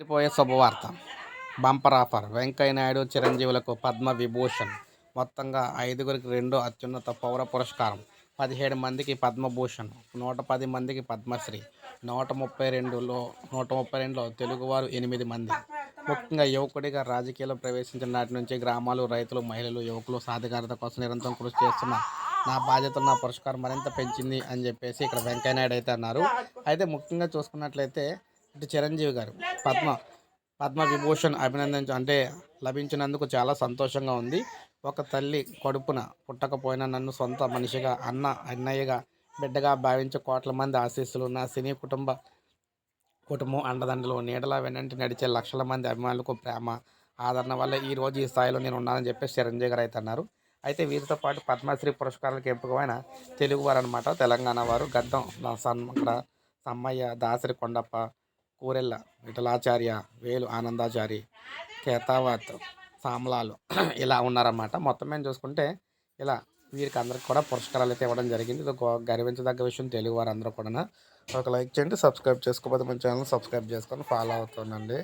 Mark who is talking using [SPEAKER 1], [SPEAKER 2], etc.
[SPEAKER 1] పోయే శుభవార్త. Bumper offer. Venkaiah Naidu చిరంజీవులకు పద్మ విభూషణ్. మొత్తంగా ఐదుగురికి రెండు అత్యున్నత పౌర పురస్కారం. పదిహేడు మందికి పద్మభూషణ్ నూట పది మందికి పద్మశ్రీ. నూట ముప్పై రెండులో నూట ముప్పై రెండులో తెలుగువారు ఎనిమిది మంది. ముఖ్యంగా యువకుడిగా రాజకీయాల్లో ప్రవేశించిన నాటి నుంచి గ్రామాలు రైతులు మహిళలు యువకులు సాధికారత కోసం నిరంతరం కృషి చేస్తున్న నా బాధ్యతలు నా పురస్కారం మరింత పెంచింది అని చెప్పేసి ఇక్కడ వెంకయ్యనాయుడు అయితే అన్నారు. అయితే ముఖ్యంగా చూసుకున్నట్లయితే ఇటు చిరంజీవి గారు పద్మ పద్మ విభూషణ్ అభినందించ అంటే లభించినందుకు చాలా సంతోషంగా ఉంది. ఒక తల్లి కడుపున పుట్టకపోయినా నన్ను సొంత మనిషిగా అన్న అన్నయ్యగా బిడ్డగా భావించే కోట్ల మంది ఆశీస్సులు నా సినీ కుటుంబ కుటుంబం అండదండలు. నీడలా వెనంటి నడిచే లక్షల మంది అభిమానులకు ప్రేమ ఆదరణ వల్ల ఈ రోజు ఈ స్థాయిలో నేను ఉన్నానని చెప్పేసి చిరంజీవి గారు అయితే అన్నారు. అయితే వీరితో పాటు పద్మశ్రీ పురస్కారాలకు ఎంపికమైన తెలుగువారు అనమాట తెలంగాణ వారు గడ్డం నా సన్ సమ్మయ్య దాసరి కొండప్ప కూరెళ్ళ విఠలాచార్య వేలు ఆనందాచారి కేతావత్ సామ్లాలు ఇలా ఉన్నారన్నమాట. మొత్తం మేము చూసుకుంటే ఇలా వీరికి అందరికి కూడా పురస్కారాలు అయితే ఇవ్వడం జరిగింది. ఇది ఒక గర్వించదగ్గ విషయం తెలుగు వారందరూ కూడా ఒక లైక్ చేయండి సబ్స్క్రైబ్ చేసుకోకపోతే మన ఛానల్ సబ్స్క్రైబ్ చేసుకొని ఫాలో అవుతుండండి.